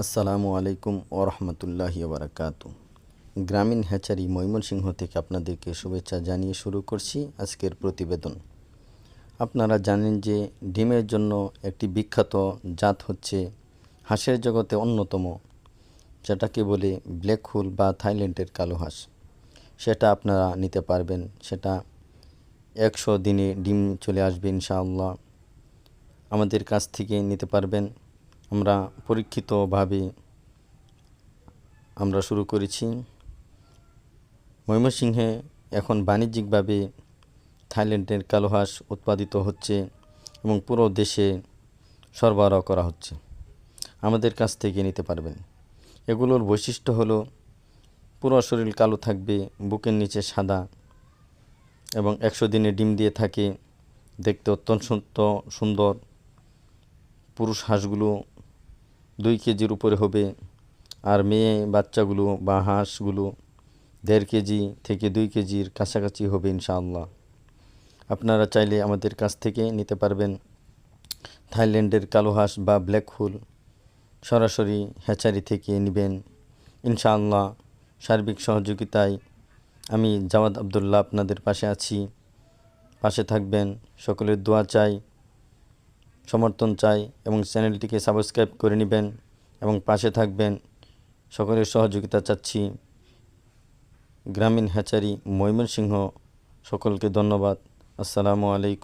আসসালামু আলাইকুম ওরহমতুল্লাহি বারাকাতু গ্রামীণ হ্যাচারি ময়মনসিংহ থেকে আপনাদেরকে শুভেচ্ছা জানিয়ে শুরু করছি আজকের প্রতিবেদন। আপনারা জানেন যে ডিমের জন্য একটি বিখ্যাত জাত হচ্ছে হাঁসের জগতে অন্যতম, যেটাকে বলে ব্ল্যাক হোল বা থাইল্যান্ডের কালো হাঁস। সেটা আপনারা নিতে পারবেন, সেটা একশো দিনে ডিম চলে আসবে ইনশাআল্লাহ। আমাদের কাছ থেকে নিতে পারবেন। আমরা পরীক্ষিতভাবে আমরা শুরু করেছি। ময়মনসিংহে এখন বাণিজ্যিকভাবে থাইল্যান্ডের কালো হাঁস উৎপাদিত হচ্ছে এবং পুরো দেশে সরবরাহ করা হচ্ছে। আমাদের কাছ থেকে নিতে পারবেন। এগুলোর বৈশিষ্ট্য হলো, পুরো শরীর কালো থাকবে, বুকের নিচে সাদা এবং একশো দিনে ডিম দিয়ে থাকে। দেখতে অত্যন্ত সুন্দর। পুরুষ হাঁসগুলো দুই কেজির উপরে হবে। আর মেয়ে বাচ্চাগুলো বা হাঁসগুলো দেড় কেজি থেকে দুই কেজির কাছাকাছি হবে ইনশাআল্লাহ। আপনারা চাইলে আমাদের কাছ থেকে নিতে পারবেন থাইল্যান্ডের কালো হাঁস বা ব্ল্যাক হোল। সরাসরি হ্যাচারি থেকে নেবেন। ইনশাআল্লাহ সার্বিক সহযোগিতায় আমি জাওয়াদ আবদুল্লাহ আপনাদের পাশে আছি। পাশে থাকবেন। সকলের দোয়া চাই। সমর্থন চাই এবং চ্যানেলটিকে সাবস্ক্রাইব করে নেবেন এবং পাশে থাকবেন। সকলের সহযোগিতা চাচ্ছি। গ্রামীণ হ্যাচারি ময়মনসিংহ। সকলকে ধন্যবাদ। আসসালামু আলাইকুম।